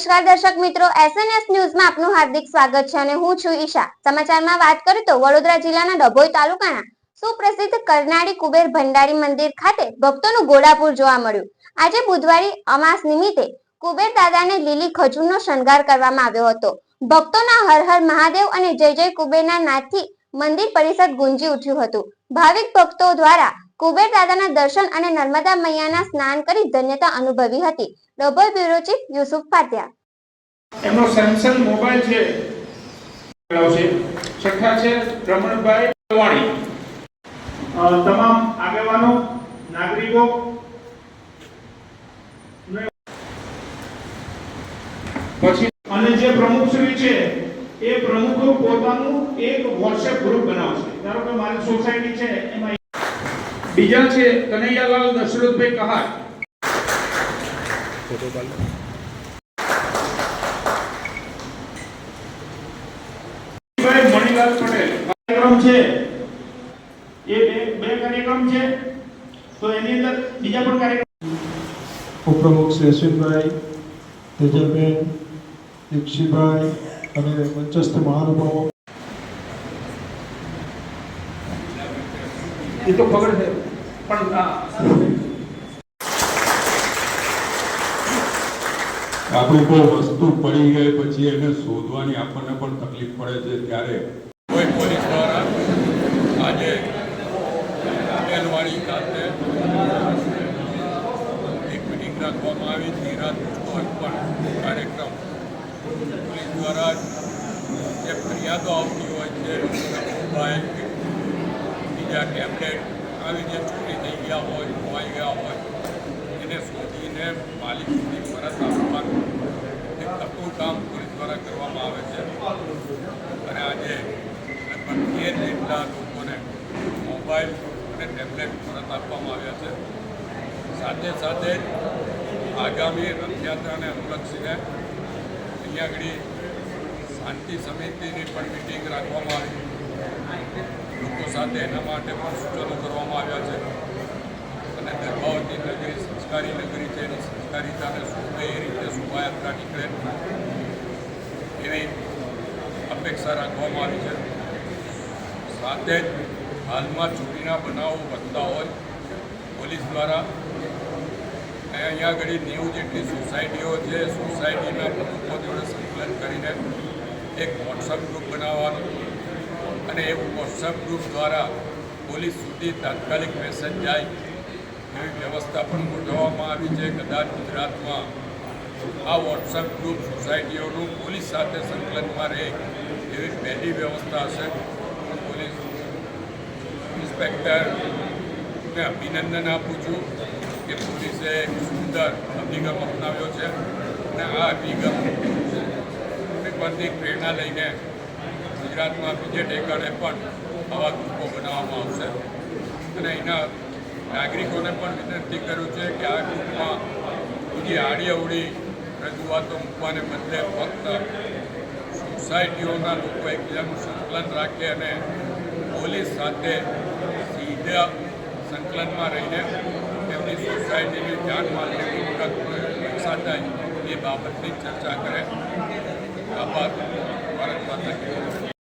નમસ્કાર દર્શક મિત્રો એસએનએસ ન્યૂઝમાં આપનું હાર્દિક સ્વાગત છે અને હું છું ઈશા. સમાચારમાં વાત કરું તો વડોદરા જિલ્લાના ડભોઈ તાલુકાના સુપ્રસિદ્ધ કરનાળી કુબેર ભંડારી મંદિર ખાતે ભક્તોનું ગોળાપુર જોવા મળ્યું. આજે બુધવારે અમાસ નિમિત્તે કુબેર દાદાને લીલી ખજૂરનો શણગાર કરવામાં આવ્યો હતો. ભક્તોના હર હર મહાદેવ અને જય જય કુબેરના નાદથી મંદિર પરિસર ગુંજી ઉઠ્યું હતું. ભાવિક ભક્તો દ્વારા કુબેર દાદાના દર્શન અને નર્મદા મૈયાના સ્નાન કરી ધન્યતા અનુભવી હતી. ડભોઈ બ્યુરો ચીફ યુસુફ પાટિયા એમનો સેમસંગ મોબાઈલ છે. છે છઠ્ઠા છે. રમણભાઈ ચવાણી તમામ આગેવાનો નાગરિકો. પછી અને જે પ્રમુખશ્રી છે એ પ્રમુખો પોતાનું એક વોટ્સએપ ગ્રુપ બનાવશે. ધારો કે મારી સોસાયટી છે એમાં બીજા છે કનૈયાલાલ દશરથભાઈ કહાર. મણિલાલ પટેલ કાર્યક્રમ છે. એ બે બે કાર્યક્રમ છે. તો એની અંદર બીજા પણ કાર્યક્રમ ઉપપ્રમુખ શ્રી અશ્વિનભાઈ તેજલબેન દીક્ષિતભાઈ અને મંચસ્થ મહાનુભાવો. એ તો ખબર છે. પણ આપણે કોઈ વસ્તુ પડી ગઈ પછી એને શોધવાની આપણને પણ તકલીફ પડે છે ત્યારે. કોઈ પોલીસ દ્વારા આજે બેલવાડી ખાતે એક મિટિંગ રાખવામાં આવી હતી. રાત પણ કાર્યક્રમ. પોલીસ દ્વારા જે ફરિયાદો આવતી હોય છે લોકોના બીજા ટેબ્લેટ આવી જે ચોરી થઈ ગયા હોય, ખોવાઈ ગયા હોય, એને શોધીને માલિક સુધી પરત આપવાનું એક કપૂર કામ પોલીસ દ્વારા કરવામાં આવે છે અને આજે લગભગ તેર જેટલા લોકોને મોબાઈલ અને ટેબ્લેટ પરત આપવામાં આવ્યા છે. સાથે સાથે આગામી રથયાત્રાને અનુલક્ષીને અહીંયા આગળ શાંતિ સમિતિની પણ મિટિંગ રાખવામાં આવી. લોકો સાથે એના માટે પણ સૂચનો કરવામાં આવ્યા છે. અને ગર્ભાવતી નગરી સંસ્કારી નગરી છે, એની સંસ્કારિતાને શોભે એ રીતે શોભાયાત્રા નીકળે. એવી અપેક્ષા રાખવામાં આવી છે. સાથે જ હાલમાં ચોરીના બનાવો વધતા હોય, પોલીસ દ્વારા. અહીંયા આગળ નેવું જેટલી સોસાયટીઓ છે, સોસાયટીના પ્રમુખો જોડે સંકલન કરીને એક વોટ્સઅપ ગ્રુપ બનાવવાનું અને એ વોટ્સઅપ ગ્રુપ દ્વારા પોલીસ સુધી તાત્કાલિક મેસેજ જાય એવી વ્યવસ્થા પણ ગોઠવવામાં આવી છે. કદાચ ગુજરાતમાં આ વોટ્સઅપ ગ્રુપ સોસાયટીઓનું પોલીસ સાથે સંકલનમાં રહે એવી પહેલી વ્યવસ્થા હશે. પોલીસ ઇન્સ્પેક્ટરને અભિનંદન આપું છું કે પોલીસે એક સુંદર અભિગમ અપનાવ્યો છે અને આ અભિગમ પરથી પ્રેરણા લઈને ગુજરાતમાં બીજે ઠેકાણે પણ આવા ગ્રુપો બનાવવામાં આવશે. અને એના નાગરિકોને પણ વિનંતી કરું છે કે આ ગ્રુપમાં બીજી આડી અવળી રજૂઆતો મૂકવાને બદલે ફક્ત સોસાયટીઓના લોકો એકબીજાનું સંકલન રાખે અને પોલીસ સાથે સીધા સંકલનમાં રહીને તેમની સોસાયટીની જાનમાલની રક્ષા થાય એ બાબતની ચર્ચા કરે આભાર ભારત માતા.